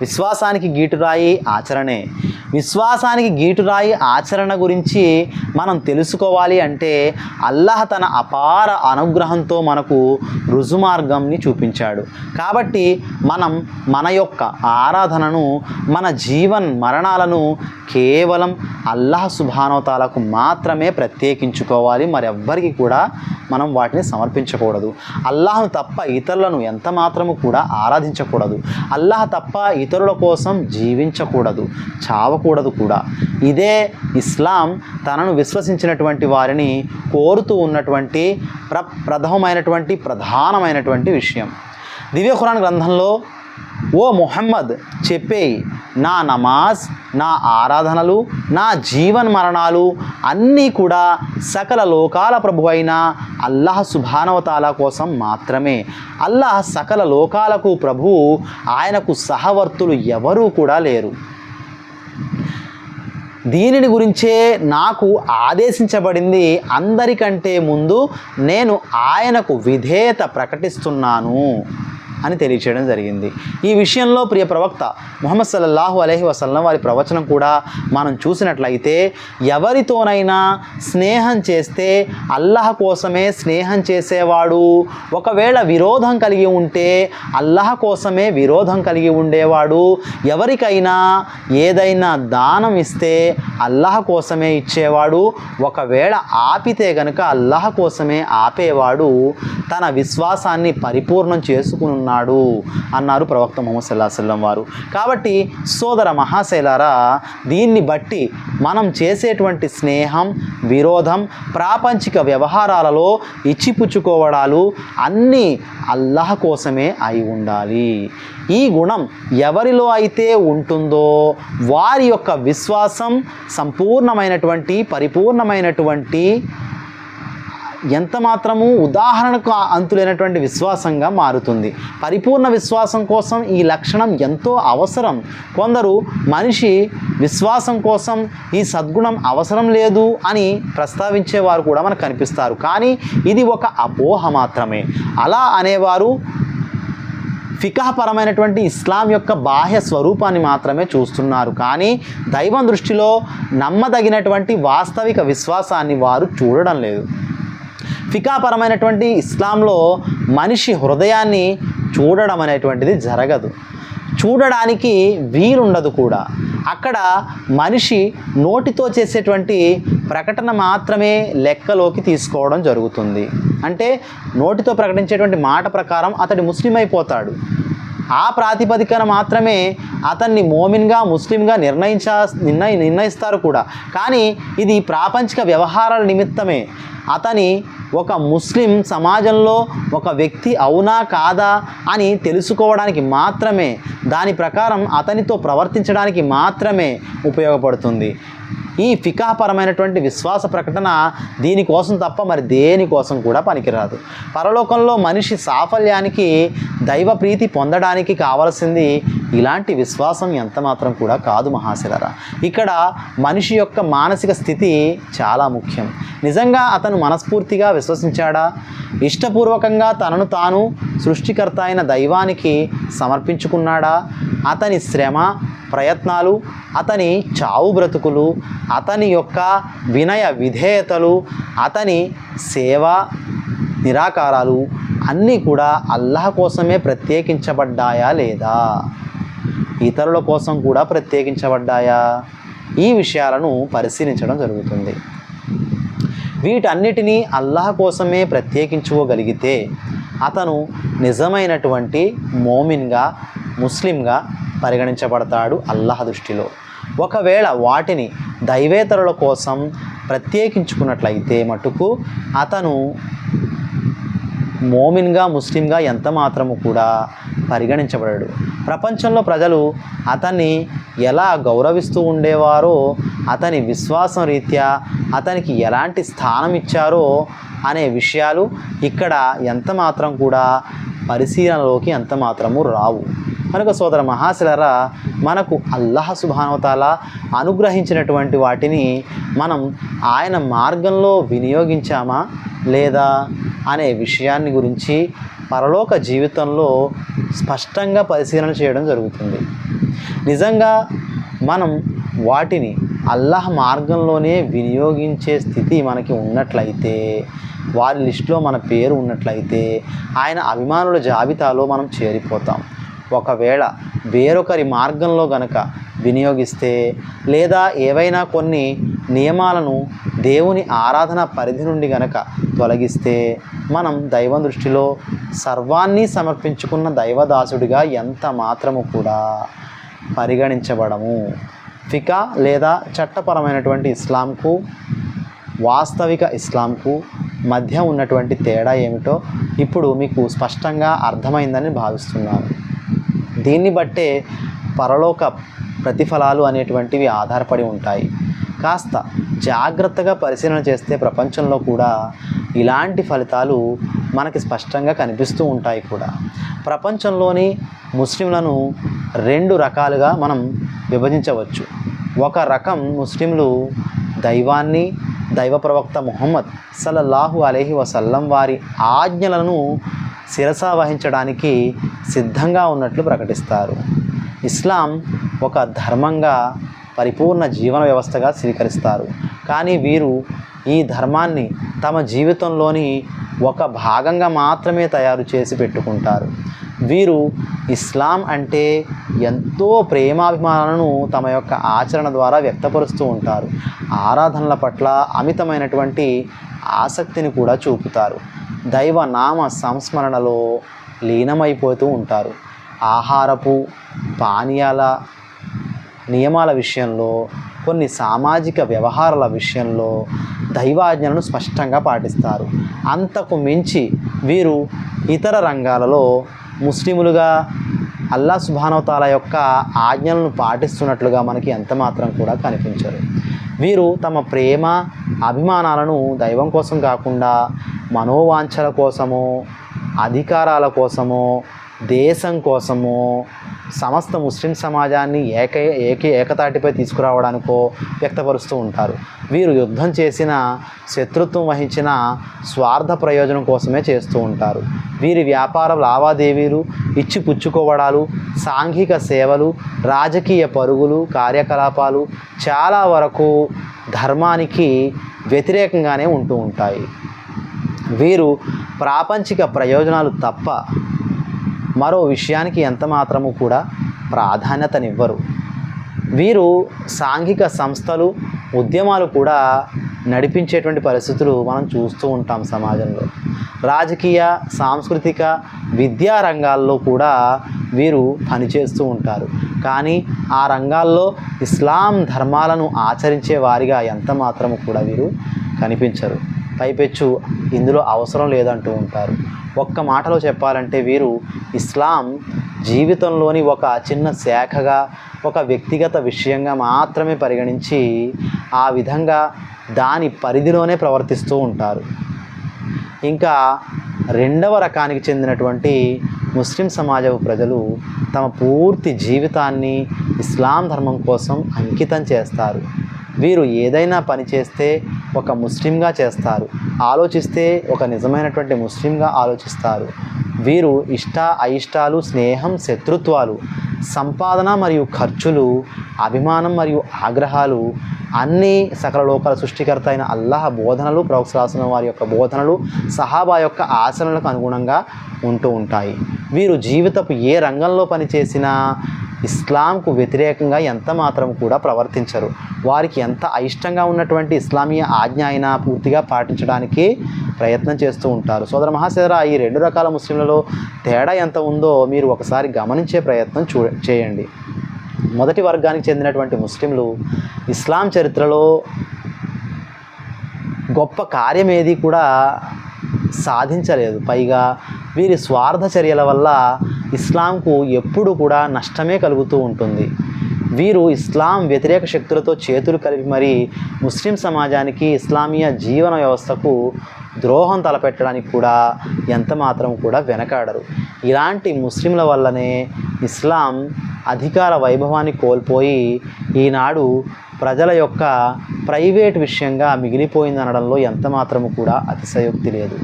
విశ్వాసానికి గీటురాయి ఆచరణే. విశ్వాసానికి గీటురాయి ఆచరణ గురించి మనం తెలుసుకోవాలి అంటే అల్లాహ్ తన అపార అనుగ్రహంతో మనకు రుజుమార్గంని చూపించాడు. కాబట్టి మనం మన యొక్క ఆరాధనను మన జీవన్ మరణాలను కేవలం అల్లాహ్ సుభానవతాలకు మాత్రమే ప్రత్యేకించుకోవాలి. మరెవ్వరికి కూడా మనం వాటిని సమర్పించకూడదు. అల్లాహ్ను తప్ప ఇతరులను ఎంత మాత్రము కూడా ఆరాధించకూడదు. అల్లాహ్ తప్ప ఇతరుల కోసం జీవించకూడదు చావకూడదు కూడా. ఇదే ఇస్లాం తనను విశ్వసించినటువంటి వారిని కోరుతూ ఉన్నటువంటి ప్ర ప్రథమమైనటువంటి ప్రధానమైనటువంటి విషయం. దివ్య ఖురాన్ గ్రంథంలో ఓ మొహమ్మద్ చెప్పేయి నా నమాజ్ నా ఆరాధనలు నా జీవన్ మరణాలు అన్నీ కూడా సకల లోకాల ప్రభు అయిన అల్లాహ్ సుభానవతాల కోసం మాత్రమే. అల్లాహ్ సకల లోకాలకు ప్రభు ఆయనకు సహవర్తులు ఎవరూ కూడా లేరు. దీనిని గురించే నాకు ఆదేశించబడింది. అందరికంటే ముందు నేను ఆయనకు విధేయత ప్రకటిస్తున్నాను. అని తెలియచేయడం జరిగింది. ఈ విషయంలో ప్రియ ప్రవక్త ముహమ్మద్ సల్లల్లాహు అలహి వసల్లం వారి ప్రవచనం కూడా మనం చూసినట్లయితే ఎవరితోనైనా స్నేహం చేస్తే అల్లాహ్ కోసమే స్నేహం చేసేవాడు. ఒకవేళ విరోధం కలిగి ఉంటే అల్లాహ్ కోసమే విరోధం కలిగి ఉండేవాడు. ఎవరికైనా ఏదైనా దానం ఇస్తే అల్లాహ్ కోసమే ఇచ్చేవాడు. ఒకవేళ ఆపితే గనుక అల్లాహ్ కోసమే ఆపేవాడు. తన విశ్వాసాన్ని పరిపూర్ణం చేసుకుని ఉన్నాడు అన్నారు ప్రవక్త ముహమ్మద్ సల్లా సల్లం వారు. కాబట్టి సోదర మహాశైలారా దీన్ని బట్టి మనం చేసేటువంటి స్నేహం విరోధం ప్రాపంచిక వ్యవహారాలలో ఇచ్చిపుచ్చుకోవడాలు అన్నీ అల్లాహ్ కోసమే అయి ఉండాలి. ఈ గుణం ఎవరిలో అయితే ఉంటుందో వారి యొక్క విశ్వాసం సంపూర్ణమైనటువంటి పరిపూర్ణమైనటువంటి ఎంత మాత్రము ఉదాహరణకు అంతులైనటువంటి విశ్వాసంగా మారుతుంది? పరిపూర్ణ విశ్వాసం కోసం ఈ లక్షణం ఎంతో అవసరం. కొందరు మనిషి విశ్వాసం కోసం ఈ సద్గుణం అవసరం లేదు అని ప్రస్తావించేవారు కూడా మనకు కనిపిస్తారు. కానీ ఇది ఒక అపోహ మాత్రమే. అలా అనేవారు ఫికహపరమైనటువంటి ఇస్లాం యొక్క బాహ్య స్వరూపాన్ని మాత్రమే చూస్తున్నారు. కానీ దైవం దృష్టిలో నమ్మదగినటువంటి వాస్తవిక విశ్వాసాన్ని వారు చూడడం లేదు. ఫికాపరమైనటువంటి ఇస్లాంలో మనిషి హృదయాన్ని చూడడం అనేటువంటిది జరగదు. చూడడానికి వీలుండదు కూడా. అక్కడ మనిషి నోటితో చేసేటువంటి ప్రకటన మాత్రమే లెక్కలోకి తీసుకోవడం జరుగుతుంది. అంటే నోటితో ప్రకటించేటువంటి మాట ప్రకారం అతడు ముస్లిం అయిపోతాడు. ఆ ప్రాతిపదికన మాత్రమే అతన్ని మోమిన్గా ముస్లింగా నిర్ణయించా నిర్ణయ నిర్ణయిస్తారు కూడా. కానీ ఇది ప్రాపంచిక వ్యవహారాల నిమిత్తమే. అతని ఒక ముస్లిం సమాజంలో ఒక వ్యక్తి అవునా కాదా అని తెలుసుకోవడానికి మాత్రమే దాని ప్రకారం అతనితో ప్రవర్తించడానికి మాత్రమే ఉపయోగపడుతుంది. ఈ ఫికాపరమైనటువంటి విశ్వాస ప్రకటన దీనికోసం తప్ప మరి దేనికోసం కూడా పనికిరాదు. పరలోకంలో మనిషి సాఫల్యానికి దైవ ప్రీతి పొందడానికి కావలసింది ఇలాంటి విశ్వాసం ఎంత మాత్రం కూడా కాదు మహాశిలరా. ఇక్కడ మనిషి యొక్క మానసిక స్థితి చాలా ముఖ్యం. నిజంగా అతను మనస్ఫూర్తిగా విశ్వసించాడా? ఇష్టపూర్వకంగా తనను తాను సృష్టికర్త అయిన దైవానికి సమర్పించుకున్నాడా? అతని శ్రమ ప్రయత్నాలు అతని చావు బ్రతుకులు అతని యొక్క వినయ విధేయతలు అతని సేవ నిరాకారాలు అన్నీ కూడా అల్లాహ్ కోసమే ప్రత్యేకించబడ్డాయా లేదా? ఇతరుల కోసం కూడా ప్రత్యేకించబడ్డాయా? ఈ విషయాలను పరిశీలించడం జరుగుతుంది. వీటన్నిటినీ అల్లాహ్ కోసమే ప్రత్యేకించుకోగలిగితే అతను నిజమైనటువంటి మోమిన్గా ముస్లింగా పరిగణించబడతాడు అల్లాహ్ దృష్టిలో. ఒకవేళ వాటిని దైవేతరుల కోసం ప్రత్యేకించుకున్నట్లయితే మటుకు అతను మోమిన్గా ముస్లింగా ఎంత మాత్రము కూడా పరిగణించబడడు. ప్రపంచంలో ప్రజలు అతన్ని ఎలా గౌరవిస్తూ ఉండేవారో అతని విశ్వాసం రీత్యా అతనికి ఎలాంటి స్థానం ఇచ్చారో అనే విషయాలు ఇక్కడ ఎంత మాత్రం కూడా పరిశీలనలోకి ఎంత మాత్రము రావు. కనుక సోదర మహాశిలరా మనకు అల్లాహ్ సుభానవతాల అనుగ్రహించినటువంటి వాటిని మనం ఆయన మార్గంలో వినియోగించామా లేదా అనే విషయాన్ని గురించి పరలోక జీవితంలో స్పష్టంగా పరిశీలన చేయడం జరుగుతుంది. నిజంగా మనం వాటిని అల్లాహ్ మార్గంలోనే వినియోగించే స్థితి మనకి ఉన్నట్లయితే వారి లిస్టులో మన పేరు ఉన్నట్లయితే ఆయన అభిమానుల జాబితాలో మనం చేరిపోతాం. ఒకవేళ వేరొకరి మార్గంలో గనక వినియోగిస్తే లేదా ఏవైనా కొన్ని నియమాలను దేవుని ఆరాధన పరిధి నుండి గనక తొలగిస్తే మనం దైవ దృష్టిలో సర్వాన్ని సమర్పించుకున్న దైవదాసుడిగా ఎంత మాత్రము కూడా పరిగణించబడము. ఫికా లేదా చట్టపరమైనటువంటి ఇస్లాంకు వాస్తవిక ఇస్లాంకు మధ్య ఉన్నటువంటి తేడా ఏమిటో ఇప్పుడు మీకు స్పష్టంగా అర్థమైందని భావిస్తున్నాను. దీన్ని బట్టే పరలోక ప్రతిఫలాలు అనేటువంటివి ఆధారపడి ఉంటాయి. కాస్త జాగ్రత్తగా పరిశీలన చేస్తే ప్రపంచంలో కూడా ఇలాంటి ఫలితాలు మనకి స్పష్టంగా కనిపిస్తూ ఉంటాయి కూడా. ప్రపంచంలోని ముస్లింలను రెండు రకాలుగా మనం విభజించవచ్చు. ఒక రకం ముస్లింలు దైవాన్ని దైవ ప్రవక్త ముహమ్మద్ సలల్లాహు అలహి వసల్లం వారి ఆజ్ఞలను శిరస వహించడానికి సిద్ధంగా ఉన్నట్లు ప్రకటిస్తారు. ఇస్లాం ఒక ధర్మంగా పరిపూర్ణ జీవన వ్యవస్థగా స్వీకరిస్తారు. కానీ వీరు ఈ ధర్మాన్ని తమ జీవితంలోని ఒక భాగంగా మాత్రమే తయారు చేసి పెట్టుకుంటారు. వీరు ఇస్లాం అంటే ఎంతో ప్రేమాభిమానాలను తమ యొక్క ఆచరణ ద్వారా వ్యక్తపరుస్తూ ఉంటారు. ఆరాధనల పట్ల అమితమైనటువంటి ఆసక్తిని కూడా చూపుతారు. దైవ నామ సంస్మరణలో లీనమైపోతూ ఉంటారు. ఆహారపు పానీయాల నియమాల విషయంలో కొన్ని సామాజిక వ్యవహారాల విషయంలో దైవాజ్ఞలను స్పష్టంగా పాటిస్తారు. అంతకు మించి వీరు ఇతర రంగాలలో ముస్లిములుగా అల్లా సుభానవతాల యొక్క ఆజ్ఞలను పాటిస్తున్నట్లుగా మనకి ఎంతమాత్రం కూడా కనిపించరు వీరు తమ ప్రేమ అభిమానాలను దైవం కోసం కాకుండా మనోవాంఛల కోసమో అధికారాల కోసమో దేశం కోసమో సమస్త ముస్లిం సమాజాన్ని ఏక ఏకీ ఏకతాటిపై తీసుకురావడానికో వ్యక్తపరుస్తూ ఉంటారు. వీరు యుద్ధం చేసిన శత్రుత్వం వహించిన స్వార్థ ప్రయోజనం కోసమే చేస్తూ ఉంటారు. వీరి వ్యాపార లావాదేవీలు ఇచ్చి పుచ్చుకోవడాలు సాంఘిక సేవలు రాజకీయ పరుగులు కార్యకలాపాలు చాలా వరకు ధర్మానికి వ్యతిరేకంగానే ఉంటూ ఉంటాయి. వీరు ప్రాపంచిక ప్రయోజనాలు తప్ప మరో విషయానికి ఎంత మాత్రము కూడా ప్రాధాన్యతనివ్వరు. వీరు సాంఘిక సంస్థలు ఉద్యమాలు కూడా నడిపించేటువంటి పరిస్థితులు మనం చూస్తూ ఉంటాం సమాజంలో. రాజకీయ సాంస్కృతిక విద్యా రంగాల్లో కూడా వీరు పనిచేస్తూ ఉంటారు. కానీ ఆ రంగాల్లో ఇస్లాం ధర్మాలను ఆచరించే వారిగా ఎంత మాత్రము కూడా వీరు కనిపించరు. పైపెచ్చు ఇందులో అవసరం లేదంటూ ఉంటారు. ఒక్క మాటలో చెప్పాలంటే వీరు ఇస్లాం జీవితంలోని ఒక చిన్న శాఖగా ఒక వ్యక్తిగత విషయంగా మాత్రమే పరిగణించి ఆ విధంగా దాని పరిధిలోనే ప్రవర్తిస్తూ ఉంటారు. ఇంకా రెండవ రకానికి చెందినటువంటి ముస్లిం సమాజపు ప్రజలు తమ పూర్తి జీవితాన్ని ఇస్లాం ధర్మం కోసం అంకితం చేస్తారు. వీరు ఏదైనా పని చేస్తే ఒక ముస్లింగా చేస్తారు. ఆలోచిస్తే ఒక నిజమైనటువంటి ముస్లింగా ఆలోచిస్తారు. వీరు ఇష్ట అయిష్టాలు స్నేహం శత్రుత్వాలు సంపాదన మరియు ఖర్చులు అభిమానం మరియు ఆగ్రహాలు అన్నీ సకల లోకాల సృష్టికర్త అయిన అల్లాహ్ బోధనలు ప్రవక్సరాసిన వారి యొక్క బోధనలు సహాబా యొక్క ఆచరణలకు అనుగుణంగా ఉంటూ ఉంటాయి. వీరు జీవితపు ఏ రంగంలో పనిచేసినా ఇస్లాంకు వ్యతిరేకంగా ఎంత మాత్రం కూడా ప్రవర్తించరు. వారికి ఎంత అయిష్టంగా ఉన్నటువంటి ఇస్లామీయ ఆజ్ఞ అయినా పూర్తిగా పాటించడానికి ప్రయత్నం చేస్తూ ఉంటారు. సోదర మహాశేదరా ఈ రెండు రకాల ముస్లింలలో తేడా ఎంత ఉందో మీరు ఒకసారి గమనించే ప్రయత్నం చూ చేయండి. మొదటి వర్గానికి చెందినటువంటి ముస్లింలు ఇస్లాం చరిత్రలో గొప్ప కార్యం ఏది కూడా సాధించలేదు. పైగా వీరి స్వార్థ చర్యల వల్ల ఇస్లాంకు ఎప్పుడు కూడా నష్టమే కలుగుతూ ఉంటుంది. వీరు ఇస్లాం వ్యతిరేక శక్తులతో చేతులు కలిపి మరి ముస్లిం సమాజానికి ఇస్లామీయ జీవన వ్యవస్థకు ద్రోహం తలపెట్టడానికి కూడా ఎంత మాత్రం కూడా వెనకాడరు. ఇలాంటి ముస్లింల వల్లనే ఇస్లాం అధికార వైభవాన్ని కోల్పోయి ఈనాడు ప్రజల యొక్క ప్రైవేట్ విషయంగా మిగిలిపోయిందనడంలో ఎంత మాత్రము కూడా అతిశయోక్తి లేదు.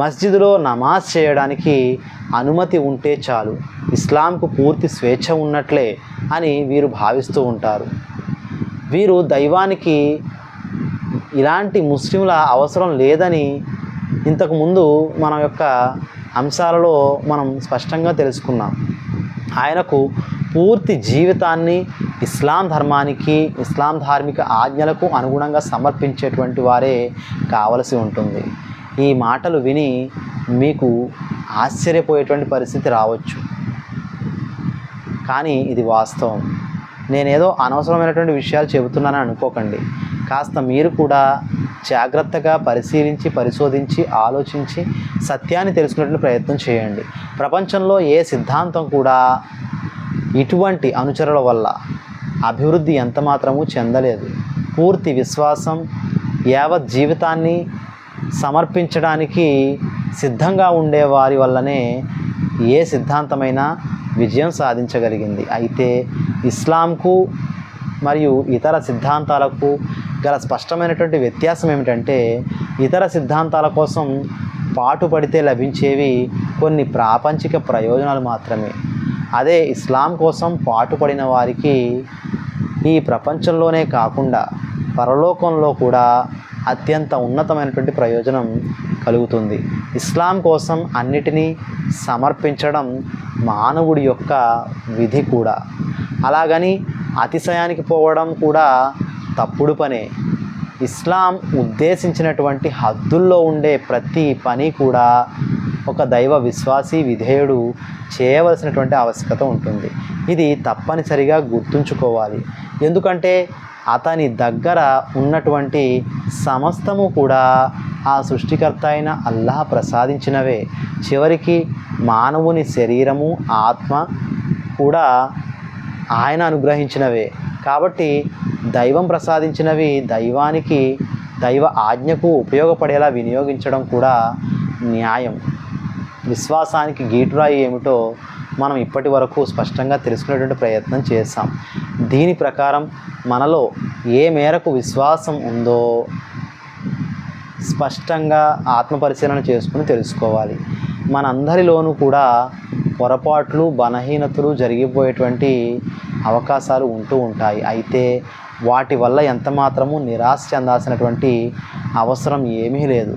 మస్జిద్లో నమాజ్ చేయడానికి అనుమతి ఉంటే చాలు ఇస్లాంకు పూర్తి స్వేచ్ఛ ఉన్నట్లే అని వీరు భావిస్తూ ఉంటారు. వీరు దైవానికి ఇలాంటి ముస్లింల అవసరం లేదని ఇంతకుముందు మన యొక్క అంశాలలో మనం స్పష్టంగా తెలుసుకున్నాం. ఆయనకు పూర్తి జీవితాన్ని ఇస్లాం ధర్మానికి ఇస్లాం ధార్మిక ఆజ్ఞలకు అనుగుణంగా సమర్పించేటువంటి వారే కావలసి ఉంటుంది. ఈ మాటలు విని మీకు ఆశ్చర్యపోయేటువంటి పరిస్థితి రావచ్చు. కానీ ఇది వాస్తవం. నేనేదో అనవసరమైనటువంటి విషయాలు చెబుతున్నానని అనుకోకండి. కాస్త మీరు కూడా జాగ్రత్తగా పరిశీలించి పరిశోధించి ఆలోచించి సత్యాన్ని తెలుసుకునేటువంటి ప్రయత్నం చేయండి. ప్రపంచంలో ఏ సిద్ధాంతం కూడా ఇటువంటి అనుచరుల వల్ల అభివృద్ధి ఎంత మాత్రము చెందలేదు. పూర్తి విశ్వాసం యావత్ జీవితాన్ని సమర్పించడానికి సిద్ధంగా ఉండే వారి వల్లనే ఏ సిద్ధాంతమైనా విజయం సాధించగలిగింది. అయితే ఇస్లాంకు మరియు ఇతర సిద్ధాంతాలకు గల స్పష్టమైనటువంటి వ్యత్యాసం ఏమిటంటే ఇతర సిద్ధాంతాల కోసం పాటుపడితే లభించేవి కొన్ని ప్రాపంచిక ప్రయోజనాలు మాత్రమే. అదే ఇస్లాం కోసం పాటుపడిన వారికి ఈ ప్రపంచంలోనే కాకుండా పరలోకంలో కూడా అత్యంత ఉన్నతమైనటువంటి ప్రయోజనం కలుగుతుంది. ఇస్లాం కోసం అన్నిటినీ సమర్పించడం మానవుడి యొక్క విధి కూడా. అలాగని అతిశయానికి పోవడం కూడా తప్పుడు పనే. ఇస్లాం ఉద్దేశించినటువంటి హద్దుల్లో ఉండే ప్రతి పని కూడా ఒక దైవ విశ్వాసి విధేయుడు చేయవలసినటువంటి ఆవశ్యకత ఉంటుంది. ఇది తప్పనిసరిగా గుర్తుంచుకోవాలి. ఎందుకంటే అతని దగ్గర ఉన్నటువంటి సమస్తము కూడా ఆ సృష్టికర్త అయిన అల్లాహ్ ప్రసాదించినవే. చివరికి మానవుని శరీరము ఆత్మ కూడా ఆయన అనుగ్రహించినవే. కాబట్టి దైవం ప్రసాదించినవి దైవానికి దైవ ఆజ్ఞకు ఉపయోగపడేలా వినియోగించడం కూడా న్యాయం. విశ్వాసానికి గీటురాయి ఏమిటో మనం ఇప్పటి వరకు స్పష్టంగా తెలుసుకునేటువంటి ప్రయత్నం చేస్తాం దీని ప్రకారం మనలో ఏ మేరకు విశ్వాసం ఉందో స్పష్టంగా ఆత్మపరిశీలన చేసుకుని తెలుసుకోవాలి. మనందరిలోనూ కూడా పొరపాట్లు బలహీనతలు జరిగిపోయేటువంటి అవకాశాలు ఉంటూ ఉంటాయి. అయితే వాటి వల్ల ఎంత మాత్రము నిరాశ చెందాల్సినటువంటి అవసరం ఏమీ లేదు.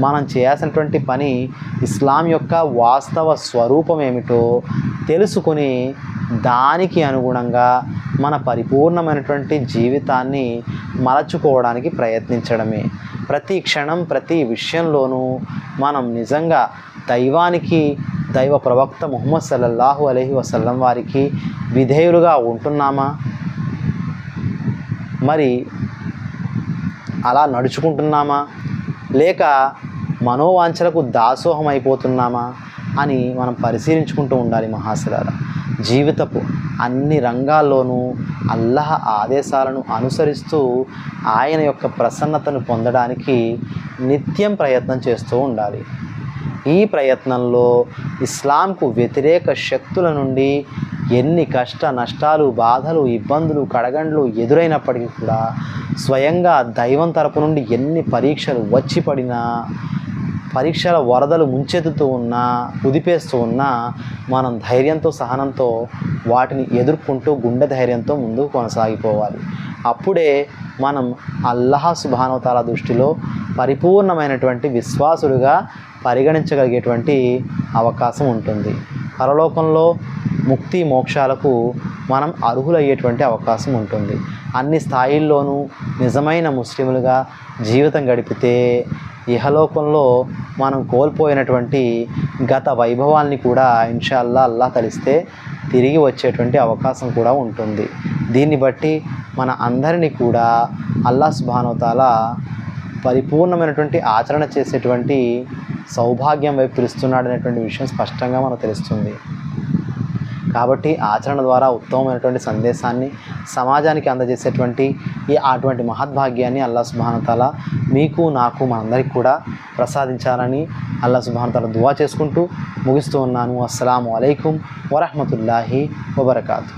మనం చేయాల్సినటువంటి పని ఇస్లాం యొక్క వాస్తవ స్వరూపం ఏమిటో తెలుసుకుని దానికి అనుగుణంగా మన పరిపూర్ణమైనటువంటి జీవితాన్ని మలచుకోవడానికి ప్రయత్నించడమే. ప్రతి క్షణం ప్రతి విషయంలోనూ మనం నిజంగా దైవానికి దైవ ప్రవక్త ముహమ్మద్ సల్లల్లాహు అలహి వసల్లం వారికి విధేయులుగా ఉంటున్నామా? మరి అలా నడుచుకుంటున్నామా? లేక మనోవాంఛలకు దాసోహం అయిపోతున్నామా అని మనం పరిశీలించుకుంటూ ఉండాలి మహాశిలారా. జీవితపు అన్ని రంగాల్లోనూ అల్లహ ఆదేశాలను అనుసరిస్తూ ఆయన యొక్క ప్రసన్నతను పొందడానికి నిత్యం ప్రయత్నం చేస్తూ ఉండాలి. ఈ ప్రయత్నంలో ఇస్లాంకు వ్యతిరేక శక్తుల నుండి ఎన్ని కష్ట నష్టాలు బాధలు ఇబ్బందులు కడగండ్లు ఎదురైనప్పటికీ కూడా స్వయంగా దైవం తరపు నుండి ఎన్ని పరీక్షలు వచ్చి పడినా పరీక్షల వరదలు ముంచెత్తుతూ ఉన్నా ఉదిపేస్తూ ఉన్నా మనం ధైర్యంతో సహనంతో వాటిని ఎదుర్కొంటూ గుండె ధైర్యంతో ముందుకు కొనసాగిపోవాలి. అప్పుడే మనం అల్లాహ్ సుభానవతాల దృష్టిలో పరిపూర్ణమైనటువంటి విశ్వాసులుగా పరిగణించగలిగేటువంటి అవకాశం ఉంటుంది. పరలోకంలో ముక్తి మోక్షాలకు మనం అర్హులయ్యేటువంటి అవకాశం ఉంటుంది. అన్ని స్థాయిల్లోనూ నిజమైన ముస్లింలుగా జీవితం గడిపితే ఇహలోకంలో మనం కోల్పోయినటువంటి గత వైభవాల్ని కూడా ఇన్షాల్లా అల్లా కలిస్తే తిరిగి వచ్చేటువంటి అవకాశం కూడా ఉంటుంది. దీన్ని బట్టి మన అందరినీ కూడా అల్లా సుభానోతాల పరిపూర్ణమైనటువంటి ఆచరణ చేసేటువంటి సౌభాగ్యం వైపు పిలుస్తున్నాడు అనేటువంటి విషయం స్పష్టంగా మనకు తెలుస్తుంది. కాబట్టి ఆచరణ ద్వారా ఉత్తమమైనటువంటి సందేశాన్ని సమాజానికి అందజేసేటువంటి ఈ అటువంటి మహద్భాగ్యాన్ని అల్లా సుబానతల మీకు నాకు మనందరికీ కూడా ప్రసాదించాలని అల్లా సుబానతల దువా చేసుకుంటూ ముగిస్తూ ఉన్నాను. అస్సలం అయికం వరహమతుల్లాహి వబర్కాతు.